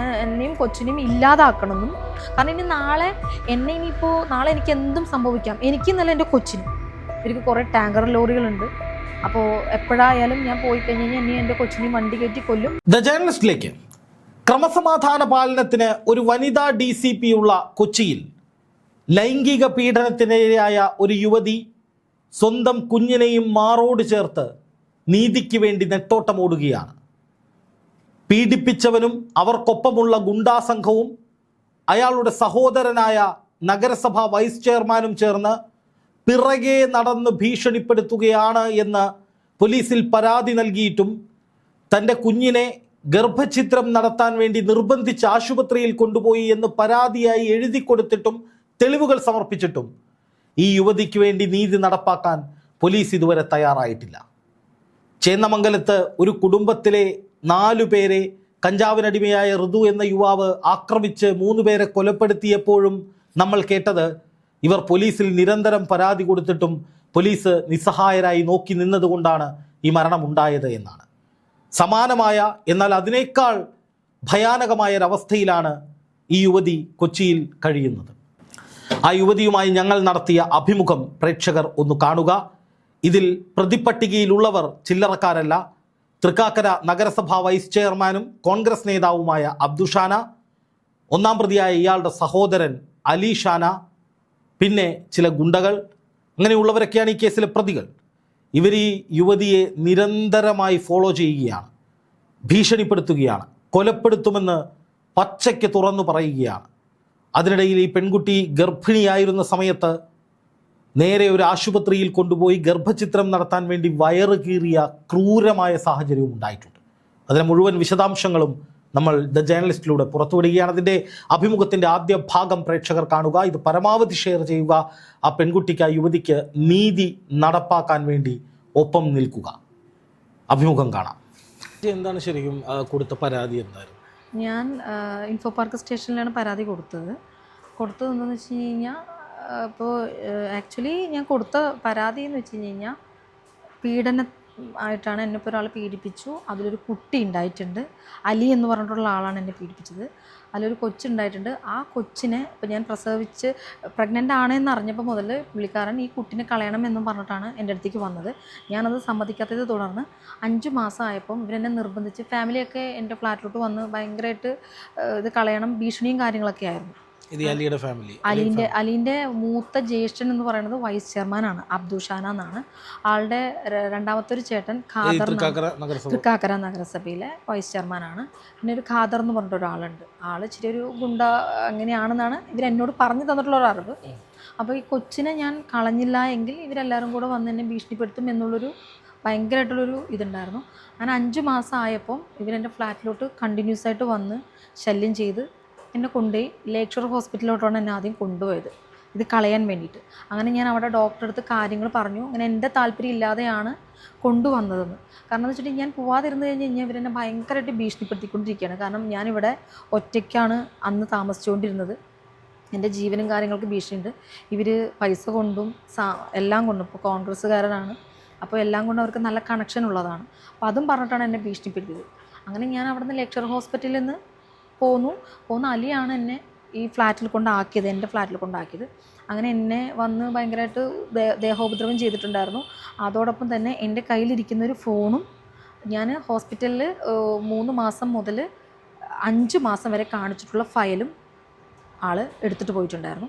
എന്നെയും കൊച്ചിനെയും ഇല്ലാതാക്കണമെന്നും. കാരണം ഇനി നാളെ എന്നെ ഇനിയിപ്പോൾ നാളെ എനിക്ക് എന്തും സംഭവിക്കാം. എനിക്ക് എനിക്കെന്നല്ല എന്റെ കൊച്ചിനും. എനിക്ക് കുറേ ടാങ്കർ ലോറികളുണ്ട്. അപ്പോൾ എപ്പോഴായാലും ഞാൻ പോയി കഴിഞ്ഞ് കഴിഞ്ഞാൽ എന്നെ എന്റെ കൊച്ചിനെയും വണ്ടി കയറ്റി കൊല്ലും. ദ ജേർണലിസ്റ്റിലേക്ക്. ക്രമസമാധാന പാലനത്തിന് ഒരു വനിതാ ഡി സി പി ഉള്ള കൊച്ചിയിൽ ലൈംഗിക പീഡനത്തിനിരയായ ഒരു യുവതി സ്വന്തം കുഞ്ഞിനെയും മാറോട് ചേർത്ത് നീതിക്ക് വേണ്ടി നെട്ടോട്ടമോടുകയാണ്. പീഡിപ്പിച്ചവനും അവർക്കൊപ്പമുള്ള ഗുണ്ടാസംഘവും അയാളുടെ സഹോദരനായ നഗരസഭ വൈസ് ചെയർമാനും ചേർന്ന് പിറകെ നടന്ന് ഭീഷണിപ്പെടുത്തുകയാണ് എന്ന് പോലീസിൽ പരാതി നൽകിയിട്ടും തന്റെ കുഞ്ഞിനെ ഗർഭഛിദ്രം നടത്താൻ വേണ്ടി നിർബന്ധിച്ച് ആശുപത്രിയിൽ കൊണ്ടുപോയി എന്ന് പരാതിയായി എഴുതി കൊടുത്തിട്ടും തെളിവുകൾ സമർപ്പിച്ചിട്ടും ഈ യുവതിക്ക് വേണ്ടി നീതി നടപ്പാക്കാൻ പോലീസ് ഇതുവരെ തയ്യാറായിട്ടില്ല. ചേന്നമംഗലത്ത് ഒരു കുടുംബത്തിലെ നാലു പേരെ കഞ്ചാവിനടിമയായ ഋതു എന്ന യുവാവ് ആക്രമിച്ച് മൂന്ന് പേരെ കൊലപ്പെടുത്തിയപ്പോഴും നമ്മൾ കേട്ടത് ഇവർ പോലീസിൽ നിരന്തരം പരാതി കൊടുത്തിട്ടും പോലീസ് നിസ്സഹായരായി നോക്കി നിന്നതുകൊണ്ടാണ് ഈ മരണമുണ്ടായത് എന്നാണ്. സമാനമായ എന്നാൽ അതിനേക്കാൾ ഭയാനകമായ ഒരവസ്ഥയിലാണ് ഈ യുവതി കൊച്ചിയിൽ കഴിയുന്നത്. ആ യുവതിയുമായി ഞങ്ങൾ നടത്തിയ അഭിമുഖം പ്രേക്ഷകർ ഒന്ന് കാണുക. ഇതിൽ പ്രതിപ്പട്ടികയിലുള്ളവർ ചില്ലറക്കാരല്ല തൃക്കാക്കര നഗരസഭാ വൈസ് ചെയർമാനും കോൺഗ്രസ് നേതാവുമായ അബ്ദുഷാന ഒന്നാം പ്രതിയായ ഇയാളുടെ സഹോദരൻ അലി ഷാന പിന്നെ ചില ഗുണ്ടകൾ. അങ്ങനെയുള്ളവരൊക്കെയാണ് ഈ കേസിലെ പ്രതികൾ. ഇവർ ഈ യുവതിയെ നിരന്തരമായി ഫോളോ ചെയ്യുകയാണ് ഭീഷണിപ്പെടുത്തുകയാണ് കൊലപ്പെടുത്തുമെന്ന് പച്ചയ്ക്ക് തുറന്നു പറയുകയാണ്. അതിനിടയിൽ ഈ പെൺകുട്ടി ഗർഭിണിയായിരുന്ന സമയത്ത് നേരെ ഒരു ആശുപത്രിയിൽ കൊണ്ടുപോയി ഗർഭചിത്രം നടത്താൻ വേണ്ടി വയറ് കീറിയ ക്രൂരമായ സാഹചര്യവും ഉണ്ടായിട്ടുണ്ട്. അതിലെ മുഴുവൻ വിശദാംശങ്ങളും നമ്മൾ ദ ജേർണലിസ്റ്റിലൂടെ പുറത്തുവിടുകയാണ്. അതിന്റെ അഭിമുഖത്തിന്റെ ആദ്യ ഭാഗം പ്രേക്ഷകർ കാണുക. ഇത് പരമാവധി ഷെയർ ചെയ്യുക. ആ പെൺകുട്ടിക്ക് ആ യുവതിക്ക് നീതി നടപ്പാക്കാൻ വേണ്ടി ഒപ്പം നിൽക്കുക. അഭിമുഖം കാണാം. എന്താണ് ശരിക്കും കൊടുത്ത പരാതി എന്തായിരുന്നു? ഞാൻ ഇൻഫോ പാർക്ക് സ്റ്റേഷനിലാണ് പരാതി കൊടുത്തത്. കൊടുത്തത് എന്താണെന്ന് വെച്ച് കഴിഞ്ഞാൽ ഇപ്പോൾ ആക്ച്വലി ഞാൻ കൊടുത്ത പരാതി എന്ന് വെച്ച് കഴിഞ്ഞാൽ പീഡന ആയിട്ടാണ് എന്നെ ഇപ്പോൾ ഒരാൾ പീഡിപ്പിച്ചു. അതിലൊരു കുട്ടി ഉണ്ടായിട്ടുണ്ട് അലി എന്ന് പറഞ്ഞിട്ടുള്ള ആളാണ് എന്നെ പീഡിപ്പിച്ചത്. അതിലൊരു കൊച്ചുണ്ടായിട്ടുണ്ട്. ആ കൊച്ചിനെ ഇപ്പോൾ ഞാൻ പ്രസവിച്ച് പ്രഗ്നന്റ് എന്ന് അറിഞ്ഞപ്പോൾ മുതൽ പുള്ളിക്കാരൻ ഈ കുട്ടിനെ കളയണം എന്നും പറഞ്ഞിട്ടാണ് എന്റെ അടുത്തേക്ക് വന്നത്. ഞാനത് സമ്മതിക്കാത്തത് തുടർന്ന് അഞ്ച് മാസമായപ്പം ഇവരെന്നെ നിർബന്ധിച്ച് ഫാമിലിയൊക്കെ എന്റെ ഫ്ലാറ്റിലോട്ട് വന്ന് ഭയങ്കരമായിട്ട് ഇത് കളയണം ഭീഷണിയും കാര്യങ്ങളൊക്കെ ആയിരുന്നു. ഇത് അലിയുടെ ഫാമിലി അലീന്റെ അലീന്റെ മൂത്ത ജ്യേഷ്ഠൻ എന്ന് പറയുന്നത് വൈസ് ചെയർമാനാണ് അബ്ദുഷാന എന്നാണ്. ആളുടെ രണ്ടാമത്തെ ഒരു ചേട്ടൻ ഖാദർ തൃക്കാക്കര നഗരസഭ. തൃക്കാക്കര നഗരസഭയിലെ വൈസ് ചെയർമാനാണ് പിന്നെ ഒരു ഖാദർ എന്ന് പറഞ്ഞിട്ട് ഒരാളുണ്ട്. ആൾ ഇച്ചിരി ഒരു ഗുണ്ട അങ്ങനെയാണെന്നാണ് ഇവരെന്നോട് പറഞ്ഞു തന്നിട്ടുള്ള ഒരു അറിവ്. അപ്പോൾ ഈ കൊച്ചിനെ ഞാൻ കളഞ്ഞില്ല എങ്കിൽ ഇവരെല്ലാവരും കൂടെ വന്ന് എന്നെ ഭീഷണിപ്പെടുത്തും എന്നുള്ളൊരു ഭയങ്കരമായിട്ടുള്ളൊരു ഇതുണ്ടായിരുന്നു. അങ്ങനെ അഞ്ച് മാസം ആയപ്പം ഇവരെന്റെ ഫ്ലാറ്റിലോട്ട് കണ്ടിന്യൂസ് ആയിട്ട് വന്ന് ശല്യം ചെയ്ത് എന്നെ കൊണ്ടുപോയി ലേക്ഷർ ഹോസ്പിറ്റലിലോട്ടാണ് എന്നെ ആദ്യം കൊണ്ടുപോയത്. ഇത് കളയാൻ വേണ്ടിയിട്ട്. അങ്ങനെ ഞാൻ അവിടെ ഡോക്ടറെ അടുത്ത് കാര്യങ്ങൾ പറഞ്ഞു. അങ്ങനെ എന്റെ താല്പര്യം ഇല്ലാതെയാണ് കൊണ്ടുവന്നതെന്ന്. കാരണം എന്ന് വെച്ചിട്ടുണ്ടെങ്കിൽ ഞാൻ പോവാതിരുന്ന് കഴിഞ്ഞ് കഴിഞ്ഞാൽ ഇവരെന്നെ ഭയങ്കരമായിട്ട് ഭീഷണിപ്പെടുത്തിക്കൊണ്ടിരിക്കുകയാണ്. കാരണം ഞാനിവിടെ ഒറ്റയ്ക്കാണ് അന്ന് താമസിച്ചുകൊണ്ടിരുന്നത്. എന്റെ ജീവനും കാര്യങ്ങൾക്ക് ഭീഷണിയുണ്ട്. ഇവർ പൈസ കൊണ്ടും എല്ലാം കൊണ്ടും ഇപ്പോൾ കോൺഗ്രസ്സുകാരനാണ്. അപ്പോൾ എല്ലാം കൊണ്ടും അവർക്ക് നല്ല കണക്ഷൻ ഉള്ളതാണ്. അപ്പോൾ അതും പറഞ്ഞിട്ടാണ് എന്നെ ഭീഷണിപ്പെടുത്തിയത്. അങ്ങനെ ഞാൻ അവിടെ ലെക്ചർ ഹോസ്പിറ്റലിൽ നിന്ന് പോന്നു. പോന്ന അലിയാണ് എന്നെ ഈ ഫ്ലാറ്റിൽ കൊണ്ടാക്കിയത് എന്റെ ഫ്ലാറ്റിൽ കൊണ്ടാക്കിയത്. അങ്ങനെ എന്നെ വന്ന് ഭയങ്കരമായിട്ട് ദേഹോപദ്രവം ചെയ്തിട്ടുണ്ടായിരുന്നു. അതോടൊപ്പം തന്നെ എന്റെ കയ്യിലിരിക്കുന്ന ഒരു ഫോണും ഞാൻ ഹോസ്പിറ്റലിൽ മൂന്ന് മാസം മുതൽ അഞ്ച് മാസം വരെ കാണിച്ചിട്ടുള്ള ഫയലും ആൾ എടുത്തിട്ട് പോയിട്ടുണ്ടായിരുന്നു.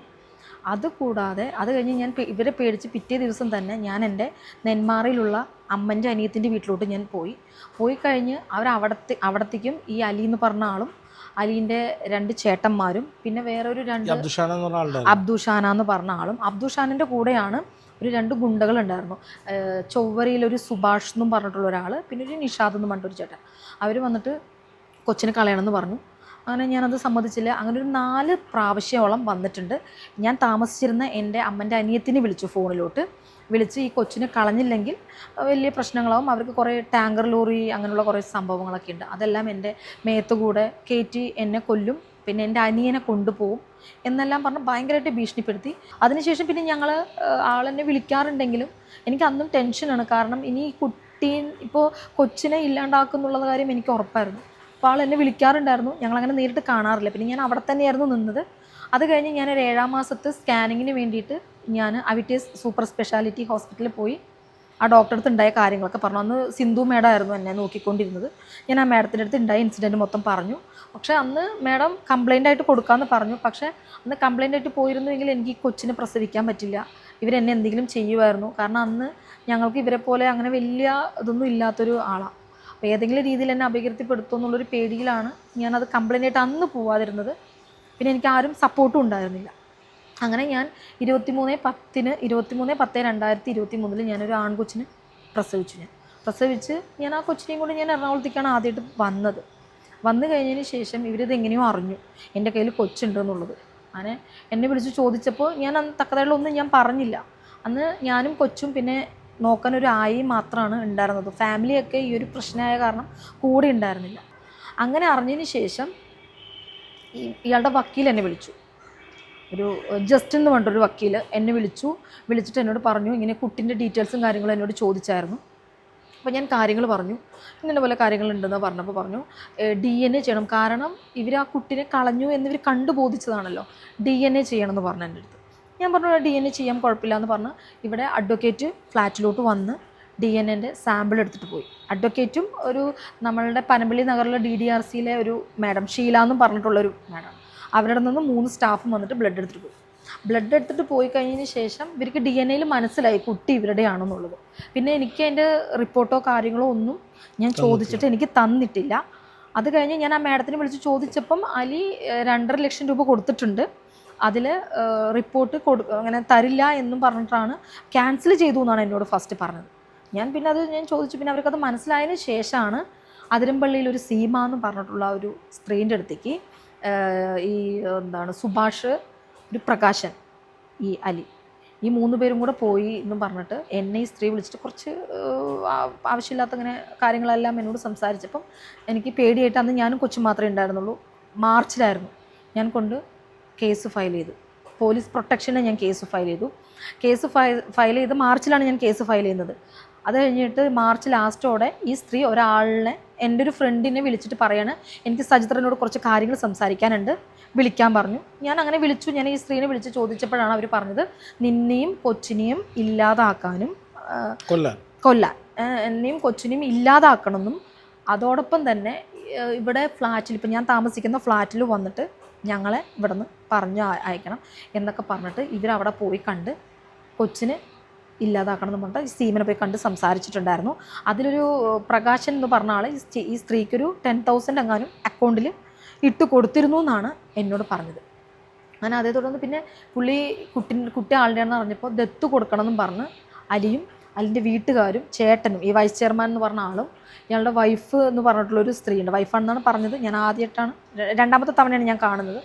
അതുകൂടാതെ അത് കഴിഞ്ഞ് ഞാൻ ഇവരെ പേടിച്ച് പിറ്റേ ദിവസം തന്നെ ഞാൻ എന്റെ നെന്മാറയിലുള്ള അമ്മന്റെ അനിയത്തിന്റെ വീട്ടിലോട്ട് ഞാൻ പോയി. പോയി കഴിഞ്ഞ് അവർ അവിടത്തെ അവിടത്തേക്കും ഈ അലി എന്ന് പറഞ്ഞ ആളും അലീന്റെ രണ്ട് ചേട്ടന്മാരും പിന്നെ വേറൊരു രണ്ട് അബ്ദുഷാന എന്ന് പറഞ്ഞ ആളും അബ്ദുഷാനിന്റെ കൂടെയാണ് ഒരു രണ്ട് ഗുണ്ടകൾ ഉണ്ടായിരുന്നു ചൊവ്വരയിൽ ഒരു സുഭാഷ് എന്നും പറഞ്ഞിട്ടുള്ള ഒരാൾ പിന്നെ ഒരു നിഷാദ് എന്ന് പറഞ്ഞിട്ടൊരു ചേട്ടൻ. അവർ വന്നിട്ട് കൊച്ചിനെ കളയണമെന്ന് പറഞ്ഞു. അങ്ങനെ ഞാനത് സമ്മതിച്ചില്ല. അങ്ങനെ ഒരു നാല് പ്രാവശ്യമോളം വന്നിട്ടുണ്ട്. ഞാൻ താമസിച്ചിരുന്ന എന്റെ അമ്മന്റെ അനിയത്തിനെ വിളിച്ചു ഫോണിലോട്ട്. വിളിച്ച് ഈ കൊച്ചിനെ കളഞ്ഞില്ലെങ്കിൽ വലിയ പ്രശ്നങ്ങളാവും. അവർക്ക് കുറേ ടാങ്കർ ലോറി അങ്ങനെയുള്ള കുറേ സംഭവങ്ങളൊക്കെ ഉണ്ട്. അതെല്ലാം എന്റെ മേത്തുകൂടെ കയറ്റി എന്നെ കൊല്ലും. പിന്നെ എന്റെ അനിയനെ കൊണ്ടുപോകും. എന്നെല്ലാം പറഞ്ഞ് ഭയങ്കരമായിട്ട് ഭീഷണിപ്പെടുത്തി. അതിനുശേഷം പിന്നെ ഞങ്ങൾ ആളെന്നെ വിളിക്കാറുണ്ടെങ്കിലും എനിക്ക് അന്നും ടെൻഷനാണ്. കാരണം ഇനി ഈ കുട്ടി ഇപ്പോൾ കൊച്ചിനെ ഇല്ലാണ്ടാക്കുന്നുള്ള കാര്യം എനിക്ക് ഉറപ്പായിരുന്നു. അപ്പോൾ ആൾ എന്നെ വിളിക്കാറുണ്ടായിരുന്നു. ഞങ്ങളങ്ങനെ നേരിട്ട് കാണാറില്ല. പിന്നെ ഞാൻ അവിടെ തന്നെയായിരുന്നു നിന്നത്. അത് കഴിഞ്ഞ് ഞാൻ ഒരു ഏഴാം മാസത്തെ സ്കാനിങ്ങിന് വേണ്ടിയിട്ട് ഞാൻ അവിറ്റേസ് സൂപ്പർ സ്പെഷ്യാലിറ്റി ഹോസ്പിറ്റലിൽ പോയി. ആ ഡോക്ടറെ അടുത്ത് ഉണ്ടായ കാര്യങ്ങളൊക്കെ പറഞ്ഞു. അന്ന് സിന്ധു മേഡം ആയിരുന്നു എന്നെ നോക്കിക്കൊണ്ടിരുന്നത്. ഞാൻ ആ മേഡത്തിന്റെ അടുത്ത് ഉണ്ടായ ഇൻസിഡന്റ് മൊത്തം പറഞ്ഞു. പക്ഷേ അന്ന് മേഡം കംപ്ലൈന്റ് ആയിട്ട് കൊടുക്കാമെന്ന് പറഞ്ഞു. പക്ഷേ അന്ന് കംപ്ലൈന്റ് ആയിട്ട് പോയിരുന്നുവെങ്കിൽ എനിക്ക് ഈ കൊച്ചിനെ പ്രസവിക്കാൻ പറ്റില്ല. ഇവരെന്നെ എന്തെങ്കിലും ചെയ്യുമായിരുന്നു. കാരണം അന്ന് ഞങ്ങൾക്ക് ഇവരെ പോലെ അങ്ങനെ വലിയ ഇതൊന്നും ഇല്ലാത്തൊരു ആളാണ് അപ്പോൾ ഏതെങ്കിലും രീതിയിൽ എന്നെ അപകീർത്തിപ്പെടുത്തും എന്നുള്ളൊരു പേടിയിലാണ് ഞാനത് കംപ്ലൈന്റ് ആയിട്ട് അന്ന് പോവാതിരുന്നത്. പിന്നെ എനിക്ക് ആരും സപ്പോർട്ടും ഉണ്ടായിരുന്നില്ല. അങ്ങനെ ഞാൻ ഇരുപത്തിമൂന്ന് പത്തിന് ഇരുപത്തിമൂന്ന് പത്ത് രണ്ടായിരത്തി ഇരുപത്തി മൂന്നിൽ ഞാനൊരു ആൺകൊച്ചിന് പ്രസവിച്ചു ഞാൻ. പ്രസവിച്ച് ഞാൻ ആ കൊച്ചിനെയും കൊണ്ട് ഞാൻ എറണാകുളത്തേക്കാണ് ആദ്യമായിട്ട് വന്നത്. വന്നു കഴിഞ്ഞതിന് ശേഷം ഇവരിത് എങ്ങനെയോ അറിഞ്ഞു. എന്റെ കയ്യിൽ കൊച്ചുണ്ട് എന്നുള്ളത്. അങ്ങനെ എന്നെ വിളിച്ച് ചോദിച്ചപ്പോൾ ഞാൻ അന്ന് തക്കതായിട്ടുള്ള ഒന്നും ഞാൻ പറഞ്ഞില്ല. അന്ന് ഞാനും കൊച്ചും പിന്നെ നോക്കാൻ ഒരു ആയി മാത്രമാണ് ഉണ്ടായിരുന്നത് ഫാമിലിയൊക്കെ ഈ ഒരു പ്രശ്നമായ കാരണം കൂടെ ഉണ്ടായിരുന്നില്ല അങ്ങനെ അറിഞ്ഞതിന് ശേഷം ഇയാളുടെ വക്കീൽ എന്നെ വിളിച്ചു. ഒരു ജസ്റ്റ് എന്ന് പറഞ്ഞൊരു വക്കീൽ എന്നെ വിളിച്ചു. വിളിച്ചിട്ട് എന്നോട് പറഞ്ഞു ഇങ്ങനെ കുട്ടിന്റെ ഡീറ്റെയിൽസും കാര്യങ്ങളും എന്നോട് ചോദിച്ചായിരുന്നു. അപ്പോൾ ഞാൻ കാര്യങ്ങൾ പറഞ്ഞു. ഇങ്ങനെ പോലെ കാര്യങ്ങളുണ്ടെന്ന് പറഞ്ഞപ്പോൾ പറഞ്ഞു ഡി എൻ എ ചെയ്യണം. കാരണം ഇവർ ആ കുട്ടിനെ കളഞ്ഞു എന്നിവർ കണ്ടുബോധിച്ചതാണല്ലോ. ഡി എൻ എ ചെയ്യണമെന്ന് പറഞ്ഞു എന്റെ അടുത്ത്. ഞാൻ പറഞ്ഞു ഡി എൻ എ ചെയ്യാൻ കുഴപ്പമില്ല എന്ന് പറഞ്ഞ്. ഇവിടെ അഡ്വക്കേറ്റ് ഫ്ലാറ്റിലോട്ട് വന്ന് ഡി എൻ എന്റെ സാമ്പിൾ എടുത്തിട്ട് പോയി. അഡ്വക്കേറ്റും ഒരു നമ്മളുടെ പനമ്പള്ളി നഗറിലെ ഡി ഡി ആർ സിയിലെ ഒരു മാഡം ഷീല എന്നും പറഞ്ഞിട്ടുള്ളൊരു മാഡം അവരുടെ നിന്ന് മൂന്ന് സ്റ്റാഫും വന്നിട്ട് ബ്ലഡ് എടുത്തിട്ട് പോയി. ബ്ലഡ് എടുത്തിട്ട് പോയി കഴിഞ്ഞതിന് ശേഷം ഇവർക്ക് ഡി എൻ എയിൽ മനസ്സിലായി കുട്ടി ഇവരുടെയാണെന്നുള്ളത് പിന്നെ എനിക്ക് അതിന്റെ റിപ്പോർട്ടോ കാര്യങ്ങളോ ഒന്നും ഞാൻ ചോദിച്ചിട്ട് എനിക്ക് തന്നിട്ടില്ല. അത് കഴിഞ്ഞ് ഞാൻ ആ മാഡത്തിനെ വിളിച്ച് ചോദിച്ചപ്പം അലി രണ്ടര ലക്ഷം രൂപ കൊടുത്തിട്ടുണ്ട്. അതിൽ റിപ്പോർട്ട് കൊടു അങ്ങനെ തരില്ല എന്നും പറഞ്ഞിട്ടാണ് ക്യാൻസൽ ചെയ്തു എന്നാണ് എന്നോട് ഫസ്റ്റ് പറഞ്ഞത്. ഞാൻ പിന്നെ അത് ഞാൻ ചോദിച്ചു പിന്നെ അവർക്കത് മനസ്സിലായതിന് ശേഷമാണ് അതിരമ്പള്ളിയിൽ ഒരു സീമ എന്ന് പറഞ്ഞിട്ടുള്ള ഒരു സ്ത്രീന്റെ അടുത്തേക്ക് ഈ എന്താണ് സുഭാഷ് ഒരു പ്രകാശൻ ഈ അലി ഈ മൂന്ന് പേരും കൂടെ പോയി എന്നും പറഞ്ഞിട്ട് എന്നെ ഈ സ്ത്രീ വിളിച്ചിട്ട് കുറച്ച് ആവശ്യമില്ലാത്ത അങ്ങനെ കാര്യങ്ങളെല്ലാം എന്നോട് സംസാരിച്ചപ്പം എനിക്ക് പേടിയായിട്ട് അന്ന് ഞാനും കൊച്ചു മാത്രമേ ഉണ്ടായിരുന്നുള്ളൂ. മാർച്ചിലായിരുന്നു. ഞാൻ കൊണ്ട് കേസ് ഫയൽ ചെയ്തു. പോലീസ് പ്രൊട്ടക്ഷന് ഞാൻ കേസ് ഫയൽ ചെയ്തു. കേസ് ഫയൽ ഫയൽ ചെയ്ത് മാർച്ചിലാണ് ഞാൻ കേസ് ഫയൽ ചെയ്യുന്നത്. അത് കഴിഞ്ഞിട്ട് മാർച്ച് ലാസ്റ്റോടെ ഈ സ്ത്രീ ഒരാളിനെ എന്റെ ഒരു ഫ്രണ്ടിനെ വിളിച്ചിട്ട് പറയാണ് എനിക്ക് സജിത്രനോട് കുറച്ച് കാര്യങ്ങൾ സംസാരിക്കാനുണ്ട്. വിളിക്കാൻ പറഞ്ഞു. ഞാൻ അങ്ങനെ വിളിച്ചു. ഞാൻ ഈ സ്ത്രീനെ വിളിച്ച് ചോദിച്ചപ്പോഴാണ് അവർ പറഞ്ഞത് നിന്നെയും കൊച്ചിനെയും ഇല്ലാതാക്കാനും കൊല്ലാൻ. കൊല്ലാൻ. എന്നെയും കൊച്ചിനെയും ഇല്ലാതാക്കണമെന്നും അതോടൊപ്പം തന്നെ ഇവിടെ ഫ്ലാറ്റിൽ ഇപ്പം ഞാൻ താമസിക്കുന്ന ഫ്ലാറ്റിൽ വന്നിട്ട് ഞങ്ങളെ ഇവിടെ നിന്ന് പറഞ്ഞു അയക്കണം എന്നൊക്കെ പറഞ്ഞിട്ട് ഇവരവിടെ പോയി കണ്ട് കൊച്ചിന് ഇല്ലാതാക്കണം എന്ന് പറഞ്ഞിട്ട് സീമനെ പോയി കണ്ട് സംസാരിച്ചിട്ടുണ്ടായിരുന്നു. അതിലൊരു പ്രകാശൻ എന്ന് പറഞ്ഞ ആൾ ഈ സ്ത്രീക്കൊരു ടെൻ തൗസൻഡ് എങ്ങാനും അക്കൗണ്ടിൽ ഇട്ട് കൊടുത്തിരുന്നു എന്നാണ് എന്നോട് പറഞ്ഞത്. അങ്ങനെ അതേ തുടർന്ന് പിന്നെ പുള്ളി കുട്ടി കുട്ടി ആളുടെയാണെന്ന് പറഞ്ഞപ്പോൾ ദത്ത് കൊടുക്കണമെന്നും പറഞ്ഞ് അലിയും അലിന്റെ വീട്ടുകാരും ചേട്ടനും ഈ വൈസ് ചെയർമാൻ എന്ന് പറഞ്ഞ ആളും ഇയാളുടെ വൈഫ് എന്ന് പറഞ്ഞിട്ടുള്ളൊരു സ്ത്രീയുണ്ട്. വൈഫാണെന്നാണ് പറഞ്ഞത്. ഞാൻ ആദ്യമായിട്ടാണ് രണ്ടാമത്തെ തവണയാണ് ഞാൻ കാണുന്നത്.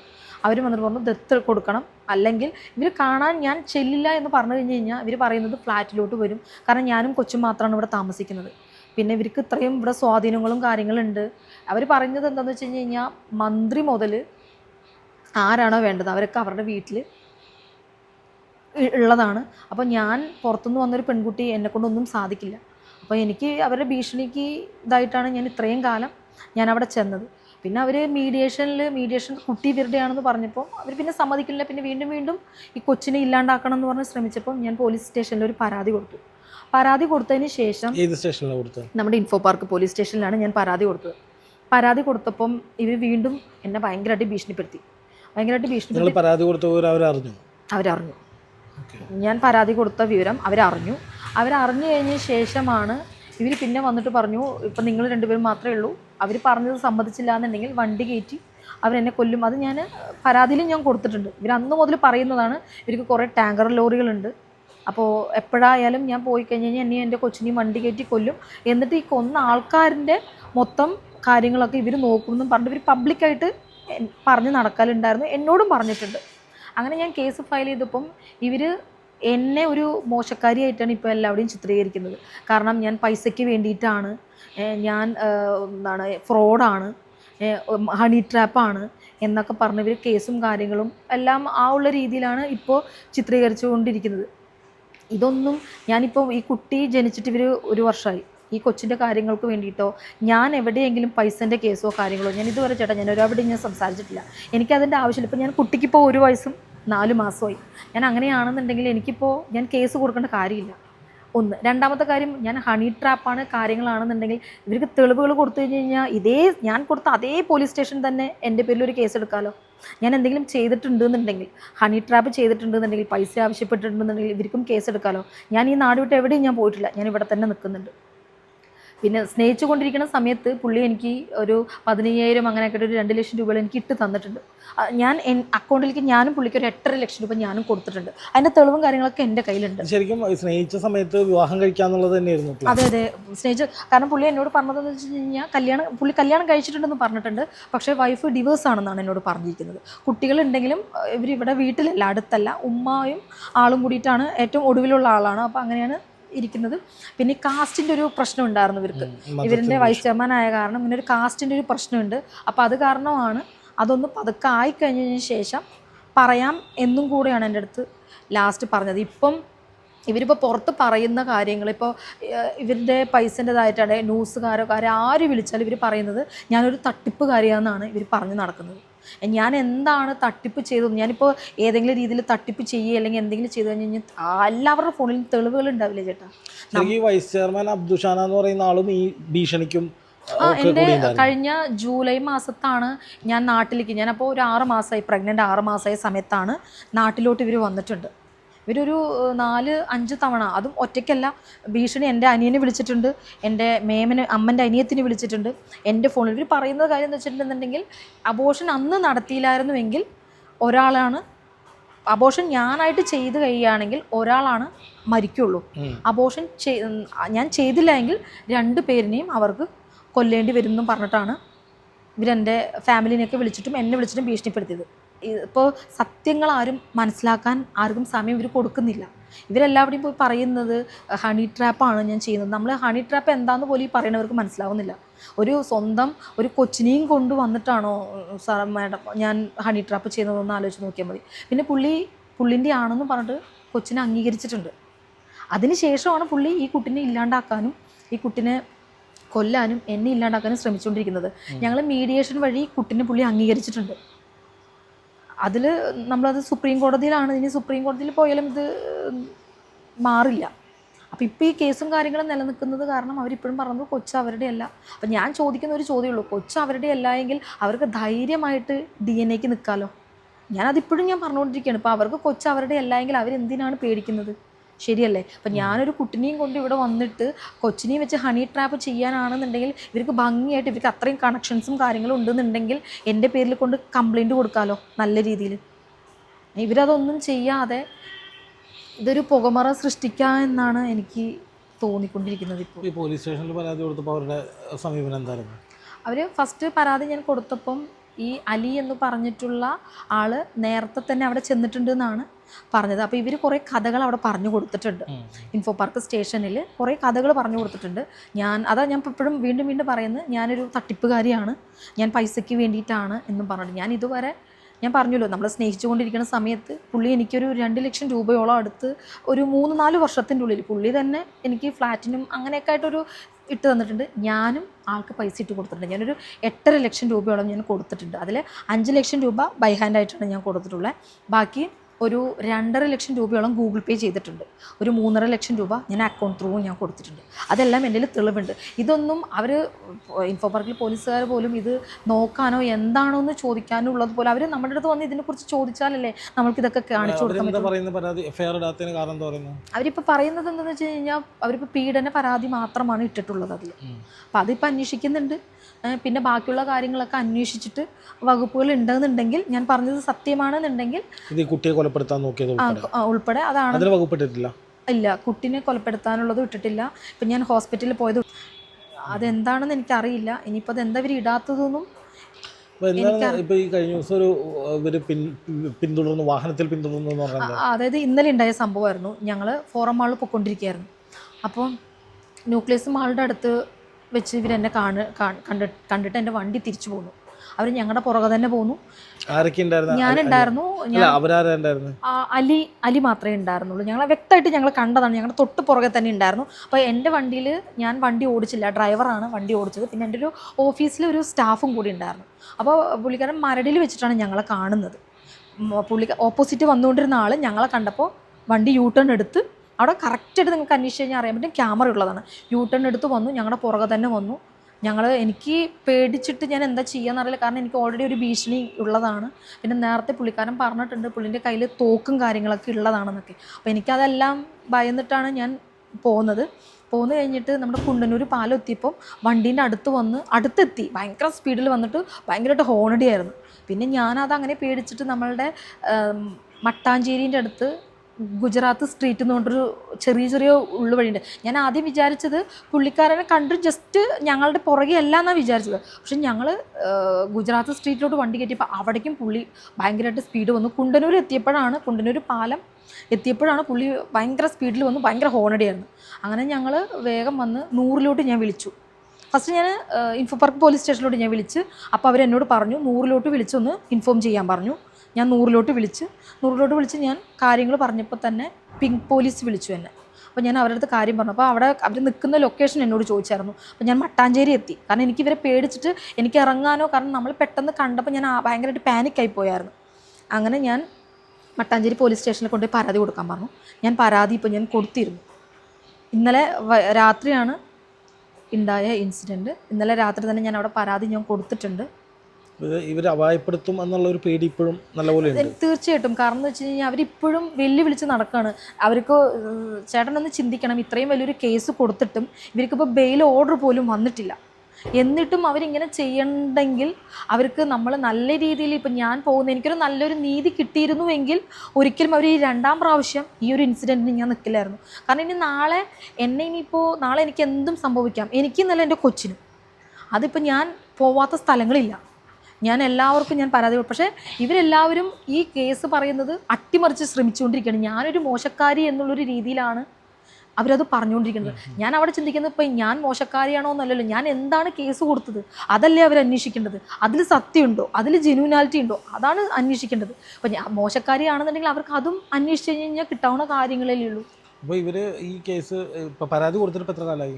അവർ വന്നിട്ട് പറഞ്ഞു ദത്ത് കൊടുക്കണം. അല്ലെങ്കിൽ ഇവർ കാണാൻ ഞാൻ ചെല്ലില്ല എന്ന് പറഞ്ഞു കഴിഞ്ഞ് കഴിഞ്ഞാൽ ഇവർ പറയുന്നത് ഫ്ലാറ്റിലോട്ട് വരും. കാരണം ഞാനും കൊച്ചും മാത്രമാണ് ഇവിടെ താമസിക്കുന്നത്. പിന്നെ ഇവർക്ക് ഇത്രയും ഇവിടെ സ്വാധീനങ്ങളും കാര്യങ്ങളും ഉണ്ട് അവർ പറയുന്നത് എന്താണെന്ന് വെച്ച് കഴിഞ്ഞ് കഴിഞ്ഞാൽ മന്ത്രി മുതൽ ആരാണോ വേണ്ടത് അവരൊക്കെ അവരുടെ വീട്ടിൽ ഉള്ളതാണ് അപ്പോൾ ഞാൻ പുറത്തുനിന്ന് വന്നൊരു പെൺകുട്ടി എന്നെ കൊണ്ടൊന്നും സാധിക്കില്ല. അപ്പോൾ എനിക്ക് അവരുടെ ഭീഷണിക്ക് ഇതായിട്ടാണ് ഞാൻ ഇത്രയും കാലം ഞാൻ അവിടെ ചെന്നത്. പിന്നെ അവർ മീഡിയേഷനിൽ മീഡിയേഷൻ കുട്ടി ഇവരുടെയാണെന്ന് പറഞ്ഞപ്പോൾ അവർ പിന്നെ സമ്മതിക്കില്ല. പിന്നെ വീണ്ടും വീണ്ടും ഈ കൊച്ചിനെ ഇല്ലാണ്ടാക്കണം എന്ന് പറഞ്ഞ് ശ്രമിച്ചപ്പോൾ ഞാൻ പോലീസ് സ്റ്റേഷനിൽ ഒരു പരാതി കൊടുത്തു. പരാതി കൊടുത്തതിന് ശേഷം ഏത് സ്റ്റേഷനിലാണ് കൊടുത്തത്? നമ്മുടെ ഇൻഫോ പാർക്ക് പോലീസ് സ്റ്റേഷനിലാണ് ഞാൻ പരാതി കൊടുത്തത്. പരാതി കൊടുത്തപ്പം ഇവർ വീണ്ടും എന്നെ ഭയങ്കരമായിട്ട് ഭീഷണിപ്പെടുത്തി. ഭയങ്കരമായിട്ട് ഭീഷണിപ്പെടുത്തി. പരാതി കൊടുത്തവർ അവരറിഞ്ഞു? അവരറിഞ്ഞു. ഞാൻ പരാതി കൊടുത്ത വിവരം അവരറിഞ്ഞു. അവരറിഞ്ഞു കഴിഞ്ഞ ശേഷമാണ് ഇവർ പിന്നെ വന്നിട്ട് പറഞ്ഞു ഇപ്പം നിങ്ങൾ രണ്ടുപേരും മാത്രമേ ഉള്ളൂ. അവർ പറഞ്ഞത് സമ്മതിച്ചില്ല എന്നുണ്ടെങ്കിൽ വണ്ടി കയറ്റി അവരെന്നെ കൊല്ലും. അത് ഞാൻ പരാതിയിലും ഞാൻ കൊടുത്തിട്ടുണ്ട്. ഇവർ അന്ന് മുതൽ പറയുന്നതാണ് ഇവർക്ക് കുറേ ടാങ്കർ ലോറികളുണ്ട്. അപ്പോൾ എപ്പോഴായാലും ഞാൻ പോയി കഴിഞ്ഞ് കഴിഞ്ഞാൽ എന്നെയും എന്റെ കൊച്ചിനെയും വണ്ടി കയറ്റി കൊല്ലും. എന്നിട്ട് ഈ കൊന്ന ആൾക്കാരിന്റെ മൊത്തം കാര്യങ്ങളൊക്കെ ഇവർ നോക്കുമെന്നും പറഞ്ഞിട്ട് ഇവർ പബ്ലിക്കായിട്ട് പറഞ്ഞ് നടക്കലുണ്ടായിരുന്നു. എന്നോടും പറഞ്ഞിട്ടുണ്ട്. അങ്ങനെ ഞാൻ കേസ് ഫയൽ ചെയ്തപ്പം ഇവർ എന്നെ ഒരു മോശക്കാരിയായിട്ടാണ് ഇപ്പോൾ എല്ലാവരുടെയും ചിത്രീകരിക്കുന്നത്. കാരണം ഞാൻ പൈസയ്ക്ക് വേണ്ടിയിട്ടാണ് ഞാൻ എന്താണ് ഫ്രോഡാണ് ഹണി ട്രാപ്പാണ് എന്നൊക്കെ പറഞ്ഞ് ഇവർ കേസും കാര്യങ്ങളും എല്ലാം ആ ഉള്ള രീതിയിലാണ് ഇപ്പോൾ ചിത്രീകരിച്ചുകൊണ്ടിരിക്കുന്നത്. ഇതൊന്നും ഞാനിപ്പോൾ ഈ കുട്ടി ജനിച്ചിട്ട് ഇവർ ഒരു വർഷമായി ഈ കൊച്ചിന്റെ കാര്യങ്ങൾക്ക് വേണ്ടിയിട്ടോ? ഞാൻ എവിടെയെങ്കിലും പൈസന്റെ കേസോ കാര്യങ്ങളോ? ഞാൻ ഇതുവരെ ചേട്ടാ ഞാൻ ഒരാവിടെ ഞാൻ സംസാരിച്ചിട്ടില്ല. എനിക്കതിന്റെ ആവശ്യമില്ല. ഇപ്പോൾ ഞാൻ കുട്ടിക്കിപ്പോൾ ഒരു വയസ്സും നാല് മാസമായി. ഞാൻ അങ്ങനെയാണെന്നുണ്ടെങ്കിൽ എനിക്കിപ്പോൾ ഞാൻ കേസ് കൊടുക്കേണ്ട കാര്യമില്ല. ഒന്ന്. രണ്ടാമത്തെ കാര്യം ഞാൻ ഹണി ട്രാപ്പാണ് കാര്യങ്ങളാണെന്നുണ്ടെങ്കിൽ ഇവർക്ക് തെളിവുകൾ കൊടുത്തു കഴിഞ്ഞ് കഴിഞ്ഞാൽ ഇതേ ഞാൻ കൊടുത്ത അതേ പോലീസ് സ്റ്റേഷൻ തന്നെ എന്റെ പേരിൽ ഒരു കേസ് എടുക്കാമല്ലോ ഞാൻ എന്തെങ്കിലും ചെയ്തിട്ടുണ്ടെന്നുണ്ടെങ്കിൽ ഹണി ട്രാപ്പ് ചെയ്തിട്ടുണ്ടെന്നുണ്ടെങ്കിൽ പൈസ ആവശ്യപ്പെട്ടിട്ടുണ്ടെന്നുണ്ടെങ്കിൽ ഇവർക്കും കേസ് എടുക്കാമല്ലോ ഞാൻ ഈ നാട് വിട്ട് എവിടെയും ഞാൻ പോയിട്ടില്ല. ഞാൻ ഇവിടെ തന്നെ നിൽക്കുന്നുണ്ട്. പിന്നെ സ്നേഹിച്ചു കൊണ്ടിരിക്കുന്ന സമയത്ത് പുള്ളി എനിക്ക് ഒരു പതിനയ്യായിരം അങ്ങനെയൊക്കെ ഒരു രണ്ട് ലക്ഷം രൂപ എനിക്ക് ഇട്ട് തന്നിട്ടുണ്ട്. ഞാൻ അക്കൗണ്ടിലേക്ക് ഞാനും പുള്ളിക്ക് ഒരു എട്ടര ലക്ഷം രൂപ ഞാനും കൊടുത്തിട്ടുണ്ട്. അതിന്റെ തെളിവും കാര്യങ്ങളൊക്കെ എന്റെ കയ്യിലുണ്ട്. ശരിക്കും സ്നേഹിച്ച സമയത്ത് വിവാഹം കഴിക്കാന്നുള്ളത് തന്നെയായിരുന്നു അതെ അതെ. സ്നേഹിച്ച് കാരണം പുള്ളി എന്നോട് പറഞ്ഞതെന്ന് വെച്ച് കഴിഞ്ഞാൽ കല്യാണം പുള്ളി കല്യാണം കഴിച്ചിട്ടുണ്ടെന്ന് പറഞ്ഞിട്ടുണ്ട്. പക്ഷേ വൈഫ് ഡിവേഴ്സ് ആണെന്നാണ് എന്നോട് പറഞ്ഞിരിക്കുന്നത്. കുട്ടികളുണ്ടെങ്കിലും ഇവർ ഇവിടെ വീട്ടിലല്ല അടുത്തല്ല. ഉമ്മായും ആളും കൂടിയിട്ടാണ് ഏറ്റവും ഒടുവിലുള്ള ആളാണ്. അപ്പോൾ അങ്ങനെയാണ് ഇരിക്കുന്നത്. പിന്നെ കാസ്റ്റിന്റെ കാസ്റ്റിന്റെ ഒരു പ്രശ്നം ഉണ്ടായിരുന്നു ഇവർക്ക്. ഇവരിന്റെ വൈസ് ചെയർമാൻ ആയ കാരണം ഇങ്ങനെ ഒരു കാസ്റ്റിന്റെ ഒരു പ്രശ്നമുണ്ട്. അപ്പോൾ അത് കാരണമാണ് അതൊന്ന് പതുക്കെ ആയിക്കഴിഞ്ഞതിന് ശേഷം പറയാം എന്നും കൂടെയാണ് എന്റെ അടുത്ത് ലാസ്റ്റ് പറഞ്ഞത്. ഇപ്പം ഇവരിപ്പോൾ പുറത്ത് പറയുന്ന കാര്യങ്ങൾ ഇപ്പോൾ ഇവരുടെ പൈസന്റെതായിട്ടാണ് ന്യൂസുകാരോ കാരോ ആര് വിളിച്ചാലും ഇവർ പറയുന്നത് ഞാനൊരു തട്ടിപ്പുകാരിയാണെന്നാണ് ഇവർ പറഞ്ഞു നടക്കുന്നത്. ഞാൻ എന്താണ് തട്ടിപ്പ് ചെയ്തത്? ഞാനിപ്പോൾ ഏതെങ്കിലും രീതിയിൽ തട്ടിപ്പ് ചെയ്യുക അല്ലെങ്കിൽ എന്തെങ്കിലും ചെയ്തു കഴിഞ്ഞ് കഴിഞ്ഞാൽ എല്ലാവരുടെ ഫോണിൽ തെളിവുകൾ ഉണ്ടാവില്ലേ ചേട്ടാ? ഈ വൈസ് ചെയർമാൻ അബ്ദുഷാന എന്ന് പറയുന്ന ആളും ഈ ഭീഷണിക്കും ആ എന്റെ കഴിഞ്ഞ ജൂലൈ മാസത്താണ് ഞാൻ നാട്ടിലേക്ക് ഞാൻ അപ്പോൾ ഒരു ആറ് മാസമായി പ്രഗ്നന്റ് ആറ് മാസമായ സമയത്താണ് നാട്ടിലോട്ട് ഇവർ വന്നിട്ടുണ്ട്. ഇവരൊരു നാല് അഞ്ച് തവണ അതും ഒറ്റയ്ക്കല്ല. ഭീഷണി എന്റെ അനിയനെ വിളിച്ചിട്ടുണ്ട് എന്റെ മേമന് അമ്മന്റെ അനിയത്തിനെ വിളിച്ചിട്ടുണ്ട് എന്റെ ഫോണിൽ. ഇവർ പറയുന്ന കാര്യം എന്ന് വെച്ചിട്ടുണ്ടെന്നുണ്ടെങ്കിൽ അബോഷൻ അന്ന് നടത്തിയില്ലായിരുന്നുവെങ്കിൽ ഒരാളാണ് അബോഷൻ ഞാനായിട്ട് ചെയ്ത് കഴിയുകയാണെങ്കിൽ ഒരാളാണ് മരിക്കുള്ളൂ. അബോഷൻ ഞാൻ ചെയ്തില്ല എങ്കിൽ രണ്ട് പേരിനെയും അവർക്ക് കൊല്ലേണ്ടി വരും എന്നും പറഞ്ഞിട്ടാണ് ഇവരെന്റെ ഫാമിലിനെയൊക്കെ വിളിച്ചിട്ടും എന്നെ വിളിച്ചിട്ടും ഭീഷണിപ്പെടുത്തിയത്. ഇപ്പോൾ സത്യങ്ങൾ ആരും മനസ്സിലാക്കാൻ ആർക്കും സമയം ഇവർ കൊടുക്കുന്നില്ല. ഇവരെല്ലാവരുടെയും പോയി പറയുന്നത് ഹണി ട്രാപ്പാണ് ഞാൻ ചെയ്യുന്നത്. നമ്മൾ ഹണി ട്രാപ്പ് എന്താന്ന് പോലും ഈ പറയുന്നവർക്ക് മനസ്സിലാവുന്നില്ല. ഒരു സ്വന്തം ഒരു കൊച്ചിനെയും കൊണ്ട് വന്നിട്ടാണോ സാർ മാഡം ഞാൻ ഹണി ട്രാപ്പ് ചെയ്യുന്നതെന്ന് ആലോചിച്ച് നോക്കിയാൽ മതി. പിന്നെ പുള്ളി പുള്ളിന്റെ ആണെന്ന് പറഞ്ഞിട്ട് കൊച്ചിനെ അംഗീകരിച്ചിട്ടുണ്ട്. അതിനുശേഷമാണ് പുള്ളി ഈ കുട്ടിനെ ഇല്ലാണ്ടാക്കാനും ഈ കുട്ടിനെ കൊല്ലാനും എന്നെ ഇല്ലാണ്ടാക്കാനും ശ്രമിച്ചുകൊണ്ടിരിക്കുന്നത്. ഞങ്ങൾ മീഡിയേഷൻ വഴി കുട്ടിനെ പുള്ളി അംഗീകരിച്ചിട്ടുണ്ട്. അതിൽ നമ്മളത് സുപ്രീം കോടതിയിലാണ് ഇനി സുപ്രീം കോടതിയിൽ പോയാലും ഇത് മാറില്ല. അപ്പം ഇപ്പോൾ ഈ കേസും കാര്യങ്ങളും നിലനിൽക്കുന്നത് കാരണം അവരിപ്പോഴും പറഞ്ഞത് കൊച്ചു അവരുടെ അല്ല അപ്പം ഞാൻ ചോദിക്കുന്ന ഒരു ചോദ്യമേ ഉള്ളൂ. കൊച്ചു അവരുടെ അല്ല എങ്കിൽ അവർക്ക് ധൈര്യമായിട്ട് ഡി എൻ എക്ക് നിൽക്കാമല്ലോ ഞാനതിപ്പോഴും ഞാൻ പറഞ്ഞുകൊണ്ടിരിക്കുകയാണ്. ഇപ്പോൾ അവർക്ക് കൊച്ചു അവരുടെ അല്ല എങ്കിൽ അവരെന്തിനാണ് പേടിക്കുന്നത്? ശരിയല്ലേ? അപ്പം ഞാനൊരു കുട്ടിനെയും കൊണ്ട് ഇവിടെ വന്നിട്ട് കൊച്ചിനെയും വെച്ച് ഹണി ട്രാപ്പ് ചെയ്യാനാണെന്നുണ്ടെങ്കിൽ ഇവർക്ക് ഭംഗിയായിട്ട് ഇവർക്ക് അത്രയും കണക്ഷൻസും കാര്യങ്ങളും ഉണ്ടെന്നുണ്ടെങ്കിൽ എന്റെ പേരിൽ കൊണ്ട് കംപ്ലൈന്റ് കൊടുക്കാമല്ലോ നല്ല രീതിയിൽ. ഇവരതൊന്നും ചെയ്യാതെ ഇതൊരു പുകമറ സൃഷ്ടിക്കുക എന്നാണ് എനിക്ക് തോന്നിക്കൊണ്ടിരിക്കുന്നത് ഇപ്പോൾ. ഈ പോലീസ് സ്റ്റേഷനിൽ പരാതി കൊടുത്തപ്പോൾ അവരുടെ സമീപനം എന്തായിരുന്നു? അവർ ഫസ്റ്റ് പരാതി ഞാൻ കൊടുത്തപ്പം ഈ അലി എന്ന് പറഞ്ഞിട്ടുള്ള ആൾ നേരത്തെ തന്നെ അവിടെ ചെന്നിട്ടുണ്ട് എന്നാണ് പറഞ്ഞത്. അപ്പോൾ ഇവർ കുറേ കഥകൾ അവിടെ പറഞ്ഞു കൊടുത്തിട്ടുണ്ട്. ഇൻഫോ പാർക്ക് സ്റ്റേഷനിൽ കുറേ കഥകൾ പറഞ്ഞു കൊടുത്തിട്ടുണ്ട്. ഞാൻ അതാ ഞാൻ ഇപ്പോഴും വീണ്ടും വീണ്ടും പറയുന്നത് ഞാനൊരു തട്ടിപ്പുകാരിയാണ്. ഞാൻ പൈസയ്ക്ക് വേണ്ടിയിട്ടാണ് എന്നും പറഞ്ഞിട്ട്. ഞാൻ ഇതുവരെ ഞാൻ പറഞ്ഞല്ലോ നമ്മൾ സ്നേഹിച്ചുകൊണ്ടിരിക്കുന്ന സമയത്ത് പുള്ളി എനിക്കൊരു രണ്ട് ലക്ഷം രൂപയോളം അടുത്ത് ഒരു മൂന്ന് നാല് വർഷത്തിന്റെ ഉള്ളിൽ പുള്ളി തന്നെ എനിക്ക് ഫ്ലാറ്റിനും അങ്ങനെയൊക്കെ ആയിട്ടൊരു ഇട്ട് തന്നിട്ടുണ്ട്. ഞാനും ആൾക്ക് പൈസ ഇട്ട് കൊടുത്തിട്ടുണ്ട്. ഞാനൊരു എട്ടര ലക്ഷം രൂപയോളം ഞാൻ കൊടുത്തിട്ടുണ്ട്. അതിൽ അഞ്ച് ലക്ഷം രൂപ ബൈ ഹാൻഡ് ആയിട്ടാണ് ഞാൻ കൊടുത്തിട്ടുള്ളത് ബാക്കി ഒരു രണ്ടര ലക്ഷം രൂപയോളം ഗൂഗിൾ പേ ചെയ്തിട്ടുണ്ട്. ഒരു മൂന്നര ലക്ഷം രൂപ ഞാൻ അക്കൗണ്ട് ത്രൂ ഞാൻ കൊടുത്തിട്ടുണ്ട്. അതെല്ലാം എന്റെ തെളിവുണ്ട്. ഇതൊന്നും അവർ ഇൻഫോ പാർക്കിൽ പോലീസുകാർ പോലും ഇത് നോക്കാനോ എന്താണോ എന്ന് ചോദിക്കാനോ ഉള്ളത് പോലെ അവർ നമ്മുടെ അടുത്ത് വന്ന് ഇതിനെക്കുറിച്ച് ചോദിച്ചാലല്ലേ നമ്മൾക്കിതൊക്കെ കാണിച്ചു കൊടുക്കാൻ അവരിപ്പോൾ പറയുന്നത്? എന്താണെന്ന് വെച്ച് കഴിഞ്ഞാൽ അവരിപ്പോൾ പീഡന പരാതി മാത്രമാണ് ഇട്ടിട്ടുള്ളത് അതിൽ. അപ്പോൾ അതിപ്പോൾ അന്വേഷിക്കുന്നുണ്ട്. പിന്നെ ബാക്കിയുള്ള കാര്യങ്ങളൊക്കെ അന്വേഷിച്ചിട്ട് വകുപ്പുകൾ ഉണ്ടെന്നുണ്ടെങ്കിൽ ഞാൻ പറഞ്ഞത് സത്യമാണെന്നുണ്ടെങ്കിൽ കുട്ടിയെ കൊലപ്പെടുത്താൻ നോക്കിയത് ഉൾപ്പെടെ? അതാണ്. അതിന് വകുപ്പെട്ടിട്ടില്ല? ഇല്ല കുട്ടിനെ കൊലപ്പെടുത്താനുള്ളത് ഇട്ടിട്ടില്ല ഇപ്പം ഞാൻ ഹോസ്പിറ്റലിൽ പോയത് അതെന്താണെന്ന് എനിക്കറിയില്ല. ഇനിയിപ്പോൾ അത് എന്താ ഇവർ ഇടാത്തതൊന്നും ഇപ്പൊ ഈ കഴിഞ്ഞ ദിവസം ഒരു ഇവർ പിന്തുടർന്നു വാഹനത്തിൽ പിന്തുടർന്നു അതായത് ഇന്നലെ ഉണ്ടായ സംഭവമായിരുന്നു. ഞങ്ങൾ ഫോറം മാളിൽ പൊയ്ക്കൊണ്ടിരിക്കുകയായിരുന്നു അപ്പോൾ ന്യൂക്ലിയസ് മാളുടെ അടുത്ത് വെച്ച് ഇവരെന്നെ കാണു കണ്ടിട്ട് കണ്ടിട്ട് എന്റെ വണ്ടി തിരിച്ചു പോന്നു. അവർ ഞങ്ങളുടെ പുറകെ തന്നെ പോന്നു. ഞാനുണ്ടായിരുന്നു. അലി അലി മാത്രമേ ഉണ്ടായിരുന്നുള്ളൂ ഞങ്ങൾ വ്യക്തമായിട്ട് ഞങ്ങൾ കണ്ടതാണ്. ഞങ്ങളുടെ തൊട്ട് പുറകെ തന്നെ ഉണ്ടായിരുന്നു അപ്പോൾ എന്റെ വണ്ടിയിൽ ഞാൻ വണ്ടി ഓടിച്ചില്ല. ഡ്രൈവറാണ് വണ്ടി ഓടിച്ചത്. പിന്നെ എന്റെ ഒരു ഓഫീസിലെ ഒരു സ്റ്റാഫും കൂടി ഉണ്ടായിരുന്നു അപ്പോൾ പുള്ളിക്കാരൻ മരടിൽ വെച്ചിട്ടാണ് ഞങ്ങളെ കാണുന്നത്. പുള്ളി ഓപ്പോസിറ്റ് വന്നുകൊണ്ടിരുന്ന ആൾ ഞങ്ങളെ കണ്ടപ്പോൾ വണ്ടി യൂ ടേൺ എടുത്ത് അവിടെ കറക്റ്റായിട്ട് നിങ്ങൾക്ക് അന്വേഷിച്ച് കഴിഞ്ഞാൽ അറിയാൻ പറ്റും. ക്യാമറ ഉള്ളതാണ്. യൂ ടേൺ എടുത്ത് വന്നു. ഞങ്ങളുടെ പുറകെ തന്നെ വന്നു. ഞങ്ങൾ എനിക്ക് പേടിച്ചിട്ട് ഞാൻ എന്താ ചെയ്യാന്നറിയില്ല കാരണം എനിക്ക് ഓൾറെഡി ഒരു ഭീഷണി ഉള്ളതാണ്. പിന്നെ നേരത്തെ പുള്ളിക്കാരൻ പറഞ്ഞിട്ടുണ്ട് പുള്ളിന്റെ കയ്യിൽ തോക്കും കാര്യങ്ങളൊക്കെ ഉള്ളതാണെന്നൊക്കെ. അപ്പോൾ എനിക്കതെല്ലാം ഭയന്നിട്ടാണ് ഞാൻ പോകുന്നത് പോന്നു കഴിഞ്ഞിട്ട് നമ്മുടെ കുണ്ടന്നൂർ പാലം എത്തിയപ്പം വണ്ടീന്റെ അടുത്ത് വന്ന് അടുത്തെത്തി. ഭയങ്കര സ്പീഡിൽ വന്നിട്ട് ഭയങ്കരമായിട്ട് ഹോണടിയായിരുന്നു പിന്നെ ഞാനത് അങ്ങനെ പേടിച്ചിട്ട് നമ്മളുടെ മട്ടാഞ്ചേരീന്റെ അടുത്ത് ഗുജറാത്ത് സ്ട്രീറ്റ് എന്ന് പറഞ്ഞൊരു ചെറിയ ചെറിയ ഉള്ളുവഴിയുണ്ട് ഞാൻ ആദ്യം വിചാരിച്ചത് പുള്ളിക്കാരനെ കണ്ട് ജസ്റ്റ് ഞങ്ങളുടെ പുറകെ അല്ല എന്നാണ് വിചാരിച്ചത്. പക്ഷെ ഞങ്ങൾ ഗുജറാത്ത് സ്ട്രീറ്റിലോട്ട് വണ്ടി കയറ്റിയപ്പോൾ അവിടേക്കും പുള്ളി ഭയങ്കരമായിട്ട് സ്പീഡ് വന്നു. കുണ്ടനൂർ എത്തിയപ്പോഴാണ് കുണ്ടനൂർ പാലം എത്തിയപ്പോഴാണ് പുള്ളി ഭയങ്കര സ്പീഡിൽ വന്നു ഭയങ്കര ഹോണടിയായിരുന്നു. അങ്ങനെ ഞങ്ങൾ വേഗം വന്ന് നൂറിലോട്ട് ഞാൻ വിളിച്ചു. ഫസ്റ്റ് ഞാൻ ഇൻഫോ പാർക്ക് പോലീസ് സ്റ്റേഷനിലോട്ട് ഞാൻ വിളിച്ച് അപ്പോൾ അവരെന്നോട് പറഞ്ഞു നൂറിലോട്ട് വിളിച്ചൊന്ന് ഇൻഫോം ചെയ്യാൻ പറഞ്ഞു. ഞാൻ നൂറിലോട്ട് വിളിച്ച് നൂറിലോട്ട് വിളിച്ച് ഞാൻ കാര്യങ്ങൾ പറഞ്ഞപ്പോൾ തന്നെ പിങ്ക് പോലീസ് വിളിച്ചു എന്നെ. അപ്പോൾ ഞാൻ അവരുടെ അടുത്ത് കാര്യം പറഞ്ഞു. അപ്പോൾ അവിടെ അവർ നിൽക്കുന്ന ലൊക്കേഷൻ എന്നോട് ചോദിച്ചായിരുന്നു. അപ്പോൾ ഞാൻ മട്ടാഞ്ചേരി എത്തി. കാരണം എനിക്ക് ഇവരെ പേടിച്ചിട്ട് എനിക്ക് ഇറങ്ങാനോ കാരണം നമ്മൾ പെട്ടെന്ന് കണ്ടപ്പോൾ ഞാൻ ഭയങ്കരമായിട്ട് പാനിക്കായി പോയായിരുന്നു. അങ്ങനെ ഞാൻ മട്ടാഞ്ചേരി പോലീസ് സ്റ്റേഷനിൽ കൊണ്ടുപോയി പരാതി കൊടുക്കാൻ പറഞ്ഞു. ഞാൻ പരാതി ഇപ്പോൾ ഞാൻ കൊടുത്തിരുന്നു. ഇന്നലെ രാത്രിയാണ് ഉണ്ടായ ഇൻസിഡന്റ് ഇന്നലെ രാത്രി തന്നെ ഞാൻ അവിടെ പരാതി ഞാൻ കൊടുത്തിട്ടുണ്ട്. ഇവർ അപായപ്പെടുത്തും എന്നുള്ള ഒരു പേടി ഇപ്പോഴും നല്ലപോലെ തീർച്ചയായിട്ടും. കാരണം എന്ന് വെച്ച് കഴിഞ്ഞാൽ അവരിപ്പോഴും വെല്ലുവിളിച്ച് നടക്കുകയാണ് അവർക്ക് ചേട്ടനൊന്ന് ചിന്തിക്കണം. ഇത്രയും വലിയൊരു കേസ് കൊടുത്തിട്ടും ഇവർക്കിപ്പോൾ ബെയിൽ ഓർഡർ പോലും വന്നിട്ടില്ല. എന്നിട്ടും അവരിങ്ങനെ ചെയ്യണ്ടെങ്കിൽ അവർക്ക് നമ്മൾ നല്ല രീതിയിൽ ഇപ്പം ഞാൻ പോകുന്ന എനിക്കൊരു നല്ലൊരു നീതി കിട്ടിയിരുന്നുവെങ്കിൽ ഒരിക്കലും അവർ ഈ രണ്ടാം പ്രാവശ്യം ഈ ഒരു ഇൻസിഡന്റിന് ഞാൻ നിൽക്കില്ലായിരുന്നു കാരണം ഇനി നാളെ എന്നെ ഇനിയിപ്പോൾ നാളെ എനിക്ക് എന്തും സംഭവിക്കാം. എനിക്ക് നല്ല എന്റെ കൊച്ചിനും. അതിപ്പോൾ ഞാൻ പോവാത്ത സ്ഥലങ്ങളില്ല. ഞാൻ എല്ലാവർക്കും ഞാൻ പരാതി പക്ഷേ ഇവരെല്ലാവരും ഈ കേസ് പറയുന്നത് അട്ടിമറിച്ച് ശ്രമിച്ചുകൊണ്ടിരിക്കുകയാണ്. ഞാനൊരു മോശക്കാരി എന്നുള്ളൊരു രീതിയിലാണ് അവരത് പറഞ്ഞുകൊണ്ടിരിക്കുന്നത്. ഞാൻ അവിടെ ചിന്തിക്കുന്നത് ഇപ്പം ഞാൻ മോശക്കാരിയാണോ എന്നല്ലല്ലോ. ഞാൻ എന്താണ് കേസ് കൊടുത്തത്? അതല്ലേ അവർ അന്വേഷിക്കേണ്ടത്? അതിൽ സത്യമുണ്ടോ? അതിൽ ജെനുവിനാലിറ്റി ഉണ്ടോ? അതാണ് അന്വേഷിക്കേണ്ടത്. അപ്പം ഞാൻ മോശക്കാരിയാണെന്നുണ്ടെങ്കിൽ അവർക്ക് അതും അന്വേഷിച്ച് കഴിഞ്ഞ് കഴിഞ്ഞാൽ കിട്ടാവുന്ന കാര്യങ്ങളേ ഉള്ളൂ. അപ്പോൾ ഇവർ ഈ കേസ് ഇപ്പോൾ പരാതി കൊടുത്തിട്ട് എത്ര കാലമായി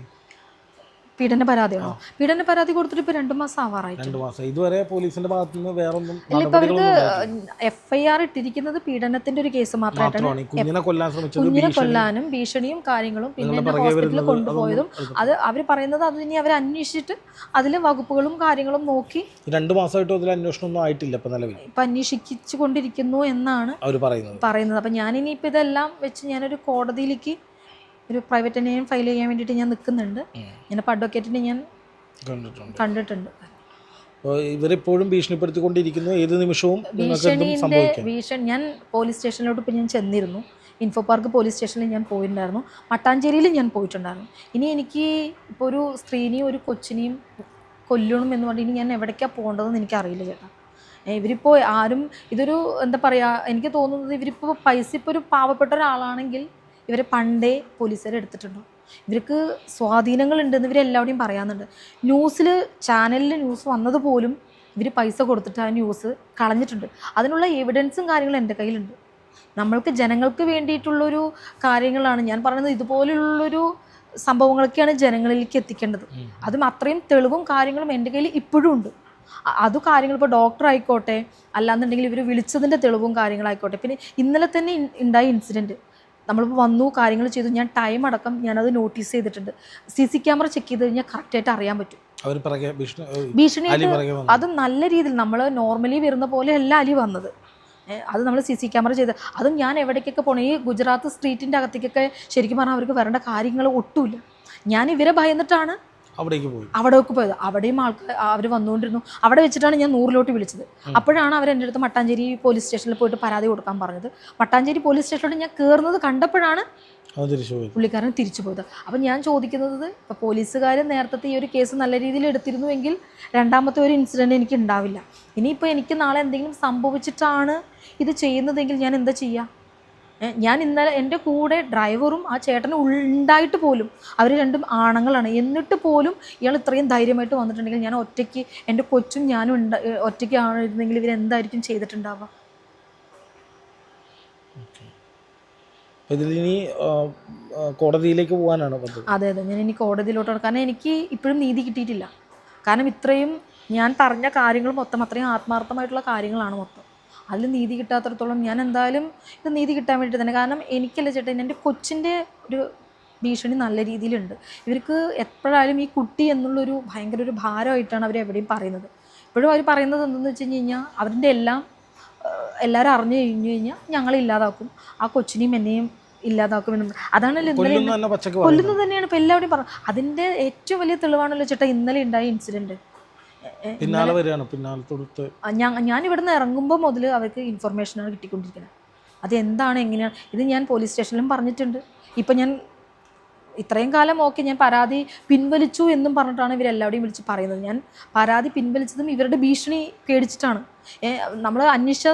പീഡന പരാതിയാണോ? പീഡന പരാതി കൊടുത്തിട്ട് ഇപ്പൊ രണ്ട് മാസം ആവാറായി രണ്ട് മാസം. ഇതുവരെ പോലീസിന്റെ ഭാഗത്തു നിന്ന് വേറൊന്നും ഇല്ല ഇപ്പൊ അവർക്ക് നടപടികളൊന്നും ഉണ്ടായിട്ടില്ല. എഫ് ഐ ആർ ഇട്ടിരിക്കുന്നത് പീഡനത്തിന്റെ ഒരു കേസ് മാത്രമായിട്ടാണ്. കുഞ്ഞിനെ കൊല്ലാൻ ശ്രമിച്ചത് കുഞ്ഞിനെ കൊല്ലാനും ഭീഷണിയും കാര്യങ്ങളും പിന്നെ എന്നെ ഹോസ്പിറ്റലിൽ കൊണ്ടുപോയതും അത് അവർ പറയുന്നത് അത് ഇനി അവർ അന്വേഷിച്ചിട്ട് അതിലെ വകുപ്പുകളും കാര്യങ്ങളും നോക്കി രണ്ടു മാസമായിട്ടും അതിൽ അന്വേഷണം ഒന്നും ആയിട്ടില്ല ഇപ്പൊ നിലവിൽ. ഇപ്പം അന്വേഷിച്ചു കൊണ്ടിരിക്കുന്നു എന്നാണ് അവർ പറയുന്നത്. പറയുന്നത്. ഞാനിനി ഇപ്പൊ ഇതെല്ലാം വെച്ച് ഞാനൊരു കോടതിയിലേക്ക് ഒരു പ്രൈവറ്റ് നെയിം ഫയൽ ചെയ്യാൻ വേണ്ടിയിട്ട് ഞാൻ നിൽക്കുന്നുണ്ട് ഇങ്ങനെ ഞാനിപ്പോൾ അഡ്വക്കേറ്റിനെ ഞാൻ കണ്ടിട്ടുണ്ട്. കണ്ടിട്ടുണ്ട്. ഇവരെപ്പോഴും ഭീഷണിപ്പെടുത്തിക്കൊണ്ടിരിക്കുന്നു. ഏത് നിമിഷവും ഭീഷണി ഞാൻ പോലീസ് സ്റ്റേഷനിലോട്ട് ഇപ്പോൾ ഞാൻ ചെന്നിരുന്നു. ഇൻഫോ പാർക്ക് പോലീസ് സ്റ്റേഷനിൽ ഞാൻ പോയിട്ടുണ്ടായിരുന്നു. മട്ടാഞ്ചേരിയിൽ ഞാൻ പോയിട്ടുണ്ടായിരുന്നു. ഇനി എനിക്ക് ഇപ്പോൾ ഒരു സ്ത്രീനെയും ഒരു കൊച്ചിനെയും കൊല്ലണം എന്ന് പറഞ്ഞ് ഇനി ഞാൻ എവിടേക്കാണ് പോകേണ്ടതെന്ന് എനിക്കറിയില്ല ചേട്ടാ. ഇവരിപ്പോൾ ആരും ഇതൊരു എന്താ പറയുക എനിക്ക് തോന്നുന്നത് ഇവരിപ്പോൾ പൈസ ഇപ്പോൾ ഒരു പാവപ്പെട്ട ഒരാളാണെങ്കിൽ ഇവരെ പണ്ടേ പോലീസുകാർ എടുത്തിട്ടുണ്ടോ? ഇവർക്ക് സ്വാധീനങ്ങളുണ്ടെന്ന് ഇവരെല്ലാവരുടെയും പറയാറുണ്ട് ന്യൂസിൽ ചാനലിൽ ന്യൂസ് വന്നത് പോലും ഇവർ പൈസ കൊടുത്തിട്ട് ആ ന്യൂസ് കളഞ്ഞിട്ടുണ്ട്. അതിനുള്ള എവിഡൻസും കാര്യങ്ങളും എന്റെ കയ്യിലുണ്ട്. നമ്മൾക്ക് ജനങ്ങൾക്ക് വേണ്ടിയിട്ടുള്ളൊരു കാര്യങ്ങളാണ് ഞാൻ പറയുന്നത്. ഇതുപോലുള്ളൊരു സംഭവങ്ങളൊക്കെയാണ് ജനങ്ങളിലേക്ക് എത്തിക്കേണ്ടത്. അതും അത്രയും തെളിവും കാര്യങ്ങളും എന്റെ കയ്യിൽ ഇപ്പോഴും ഉണ്ട്. അത് കാര്യങ്ങൾ ഇപ്പോൾ ഡോക്ടർ ആയിക്കോട്ടെ അല്ലാന്നുണ്ടെങ്കിൽ ഇവർ വിളിച്ചതിന്റെ തെളിവും കാര്യങ്ങളായിക്കോട്ടെ. പിന്നെ ഇന്നലെ തന്നെ ഉണ്ടായ ഇൻസിഡന്റ്. നമ്മളിപ്പോൾ വന്നു കാര്യങ്ങൾ ചെയ്തു ഞാൻ ടൈം അടക്കം ഞാനത് നോട്ടീസ് ചെയ്തിട്ടുണ്ട്. സി സി ക്യാമറ ചെക്ക് ചെയ്ത് കഴിഞ്ഞാൽ കറക്റ്റായിട്ട് അറിയാൻ പറ്റും. ഭീഷണി അത് നല്ല രീതിയിൽ നമ്മൾ നോർമലി വരുന്ന പോലെ അല്ല അലി വന്നത്. അത് നമ്മൾ സി സി ക്യാമറ ചെയ്ത് അതും ഞാൻ എവിടേക്കൊക്കെ പോകണം ഈ ഗുജറാത്ത് സ്ട്രീറ്റിന്റെ അകത്തേക്കൊക്കെ ശരിക്കും പറഞ്ഞാൽ അവർക്ക് വരേണ്ട കാര്യങ്ങൾ ഒട്ടുമില്ല. ഞാൻ ഇവരെ ഭയന്നിട്ടാണ് അവിടേക്ക് പോയി. അവിടേക്ക് പോയത്. അവിടെയും ആൾക്കാർ അവർ വന്നുകൊണ്ടിരുന്നു. അവിടെ വെച്ചിട്ടാണ് ഞാൻ നൂറിലോട്ട് വിളിച്ചത്. അപ്പോഴാണ് അവർ എന്റെ അടുത്ത് മട്ടാഞ്ചേരി പോലീസ് സ്റ്റേഷനിൽ പോയിട്ട് പരാതി കൊടുക്കാൻ പറഞ്ഞത്. മട്ടാഞ്ചേരി പോലീസ് സ്റ്റേഷനിലോട്ട് ഞാൻ കയറുന്നത് കണ്ടപ്പോഴാണ് പുള്ളിക്കാരൻ തിരിച്ചു പോയത്. അപ്പം ഞാൻ ചോദിക്കുന്നത് ഇപ്പോൾ പോലീസുകാർ നേരത്തെ ഈ ഒരു കേസ് നല്ല രീതിയിൽ എടുത്തിരുന്നുവെങ്കിൽ രണ്ടാമത്തെ ഒരു ഇൻസിഡന്റ് എനിക്ക് ഉണ്ടാവില്ല. ഇനിയിപ്പോൾ എനിക്ക് നാളെ എന്തെങ്കിലും സംഭവിച്ചിട്ടാണ് ഇത് ചെയ്യുന്നതെങ്കിൽ ഞാൻ എന്താ ചെയ്യുക ഞാൻ ഇന്നലെ എന്റെ കൂടെ ഡ്രൈവറും ആ ചേട്ടനും ഉണ്ടായിട്ട് പോലും അവർ രണ്ടും ആണുങ്ങളാണ്. എന്നിട്ട് പോലും ഇയാൾ ഇത്രയും ധൈര്യമായിട്ട് വന്നിട്ടുണ്ടെങ്കിൽ ഞാൻ ഒറ്റയ്ക്ക് എന്റെ കൊച്ചും ഞാനും ഉണ്ട ഒറ്റയ്ക്ക് ആയിരുന്നെങ്കിൽ ഇവരെന്തായിരിക്കും ചെയ്തിട്ടുണ്ടാവുക? ഇതിലിനി കോടതിയിലേക്ക് പോകാനാണ് അതെ അതെ. ഞാൻ ഇനി കോടതിയിലോട്ടാണ്. കാരണം എനിക്ക് ഇപ്പോഴും നീതി കിട്ടിയിട്ടില്ല. കാരണം ഇത്രയും ഞാൻ പറഞ്ഞ കാര്യങ്ങൾ മൊത്തം അത്രയും ആത്മാർത്ഥമായിട്ടുള്ള കാര്യങ്ങളാണ് മൊത്തം. അതിൽ നീതി കിട്ടാത്തടത്തോളം ഞാൻ എന്തായാലും ഇത് നീതി കിട്ടാൻ വേണ്ടി തന്നെ. കാരണം എനിക്കല്ല ചേട്ടൻ എന്റെ കൊച്ചിന്റെ ഒരു ഭീഷണി നല്ല രീതിയിലുണ്ട്. ഇവർക്ക് എപ്പോഴായാലും ഈ കുട്ടി എന്നുള്ളൊരു ഭയങ്കര ഒരു ഭാരമായിട്ടാണ് അവർ എവിടെയും പറയുന്നത്. ഇപ്പോഴും അവർ പറയുന്നത് എന്തെന്ന് വെച്ച് കഴിഞ്ഞ് കഴിഞ്ഞാൽ അവരുടെ എല്ലാം എല്ലാവരും അറിഞ്ഞു കഴിഞ്ഞു കഴിഞ്ഞാൽ ഞങ്ങളെ ഇല്ലാതാക്കും. ആ കൊച്ചിനെയും എന്നെയും ഇല്ലാതാക്കും അതാണല്ലോ ഇന്നലെ കൊല്ലുന്നത് തന്നെയാണ് ഇപ്പോൾ എല്ലാവരുടെയും പറഞ്ഞത് അതിന്റെ ഏറ്റവും വലിയ തെളിവാണല്ലോ ചേട്ടാ ഇന്നലെ ഉണ്ടായ ഇൻസിഡന്റ് പിന്നാലെ വരികയാണ്. പിന്നാലെ ഞാൻ ഇവിടുന്ന് ഇറങ്ങുമ്പോൾ മുതൽ അവർക്ക് ഇൻഫർമേഷനാണ് കിട്ടിക്കൊണ്ടിരിക്കുന്നത് അത് എന്താണ് എങ്ങനെയാണ് ഇത് ഞാൻ പോലീസ് സ്റ്റേഷനിലും പറഞ്ഞിട്ടുണ്ട്. ഇപ്പം ഞാൻ ഇത്രയും കാലം ഓക്കെ ഞാൻ പരാതി പിൻവലിച്ചു എന്നും പറഞ്ഞിട്ടാണ് ഇവരെല്ലാവരെയും വിളിച്ച് പറയുന്നത്. ഞാൻ പരാതി പിൻവലിച്ചതും ഇവരുടെ ഭീഷണി പേടിച്ചിട്ടാണ്. നമ്മൾ അന്വേഷിച്ച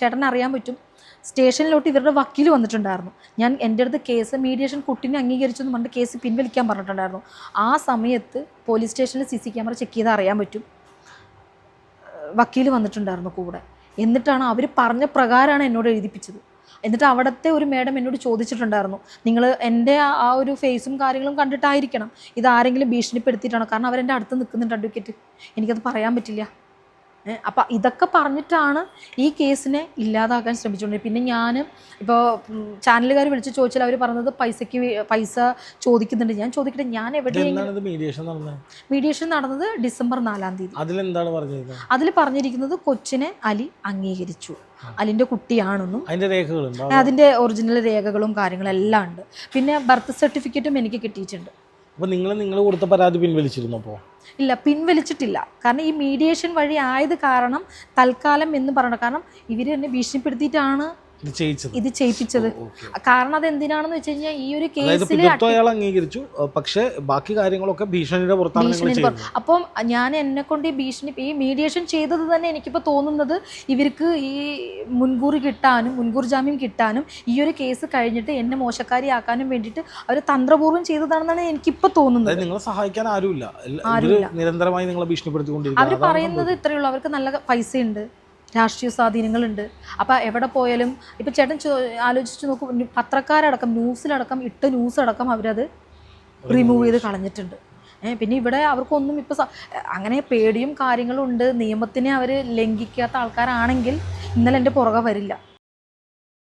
ചേട്ടനെ അറിയാൻ പറ്റും. സ്റ്റേഷനിലോട്ട് ഇവരുടെ വക്കീൽ വന്നിട്ടുണ്ടായിരുന്നു. ഞാൻ എന്റെ അടുത്ത് കേസ് മീഡിയേഷൻ കുട്ടീനെ അംഗീകരിച്ചു എന്ന് പറഞ്ഞിട്ട് കേസ് പിൻവലിക്കാൻ പറഞ്ഞിട്ടുണ്ടായിരുന്നു. ആ സമയത്ത് പോലീസ് സ്റ്റേഷനിൽ സി സി ക്യാമറ ചെക്ക് ചെയ്ത് അറിയാൻ പറ്റും. വക്കീൽ വന്നിട്ടുണ്ടായിരുന്നു കൂടെ. എന്നിട്ടാണ് അവർ പറഞ്ഞ പ്രകാരമാണ് എന്നോട് എഴുതിപ്പിച്ചത്. എന്നിട്ട് അവിടുത്തെ ഒരു മേഡം എന്നോട് ചോദിച്ചിട്ടുണ്ടായിരുന്നു. നിങ്ങൾ എന്റെ ആ- ഒരു ഫേസും കാര്യങ്ങളും കണ്ടിട്ടായിരിക്കണം. ഇതാരെങ്കിലും ഭീഷണിപ്പെടുത്തിയിട്ടാണോ? കാരണം അവരെന്റെ അടുത്ത് നിൽക്കുന്നുണ്ട് അഡ്വക്കേറ്റ് എനിക്കത് പറയാൻ പറ്റില്ല. അപ്പം ഇതൊക്കെ പറഞ്ഞിട്ടാണ് ഈ കേസിനെ ഇല്ലാതാക്കാൻ ശ്രമിച്ചുകൊണ്ടിരുന്നത്. പിന്നെ ഞാൻ ഇപ്പോൾ ചാനലുകാർ വിളിച്ച് ചോദിച്ചാൽ അവർ പറഞ്ഞത് പൈസയ്ക്ക് പൈസ ചോദിക്കുന്നുണ്ട്. ഞാൻ ചോദിക്കട്ടെ ഞാൻ എവിടെയാണ് മീഡിയേഷൻ നടന്നത്? മീഡിയേഷൻ നടന്നത് ഡിസംബർ നാലാം തീയതി. അതിലെന്താണ് പറഞ്ഞത് അതിൽ പറഞ്ഞിരിക്കുന്നത് കൊച്ചിനെ അലി അംഗീകരിച്ചു. അലിന്റെ കുട്ടിയാണെന്നും അതിന്റെ രേഖകളും അതിന്റെ ഒറിജിനൽ രേഖകളും കാര്യങ്ങളും എല്ലാം ഉണ്ട്. പിന്നെ ബർത്ത് സർട്ടിഫിക്കറ്റും എനിക്ക് കിട്ടിയിട്ടുണ്ട്. അപ്പൊ നിങ്ങൾ നിങ്ങൾ കൊടുത്ത പരാതി പിൻവലിച്ചിരുന്നു അപ്പോൾ ഇല്ല പിൻവലിച്ചിട്ടില്ല. കാരണം ഈ മീഡിയേഷൻ വഴി ആയത് കാരണം തൽക്കാലം എന്ന് പറയണം കാരണം ഇവർ എന്നെ ഭീഷണിപ്പെടുത്തിയിട്ടാണ് ഇത് ചെയ്യിപ്പിച്ചത്. കാരണം അത് എന്തിനാണെന്ന് വെച്ച് കഴിഞ്ഞാൽ ഈ ഒരു കേസിൽ അയാൾ അംഗീകരിച്ചു. പക്ഷേ ബാക്കി കാര്യങ്ങളൊക്കെ ഭീഷണിയുടെ പുറത്താണ് അപ്പം ഞാൻ എന്നെ കൊണ്ട് ഈ ഭീഷണി ഈ മീഡിയേഷൻ ചെയ്തത് തന്നെ എനിക്കിപ്പോൾ തോന്നുന്നത് ഇവർക്ക് ഈ മുൻകൂർ കിട്ടാനും മുൻകൂർ ജാമ്യം കിട്ടാനും ഈ ഒരു കേസ് കഴിഞ്ഞിട്ട് എന്നെ മോശക്കാരിയാക്കാനും വേണ്ടിയിട്ട് അവർ തന്ത്രപൂർവം ചെയ്തതാണെന്നാണ് എനിക്കിപ്പോൾ തോന്നുന്നത്. നിങ്ങളെ സഹായിക്കാൻ ആരുമില്ല. നിരന്തരമായി നിങ്ങളെ അവർ ഭീഷണിപ്പെടുത്തിക്കൊണ്ടിരിക്കുന്നത് പറയുന്നത് ഇത്രയുള്ളൂ അവർക്ക് നല്ല പൈസയുണ്ട്. രാഷ്ട്രീയ സ്വാധീനങ്ങളുണ്ട്. അപ്പോൾ എവിടെ പോയാലും ഇപ്പം ചേട്ടൻ ചോ- ആലോചിച്ച് നോക്കും പത്രക്കാരടക്കം ന്യൂസിലടക്കം ഇട്ട ന്യൂസ് അടക്കം അവരത് റിമൂവ് ചെയ്ത് കളഞ്ഞിട്ടുണ്ട്. ഏഹ് പിന്നെ ഇവിടെ അവർക്കൊന്നും ഇപ്പോൾ അങ്ങനെ പേടിയും കാര്യങ്ങളും ഉണ്ട്. നിയമത്തിനെ അവർ ലംഘിക്കാത്ത ആൾക്കാരാണെങ്കിൽ ഇന്നലെ എന്റെ പുറകെ വരില്ല.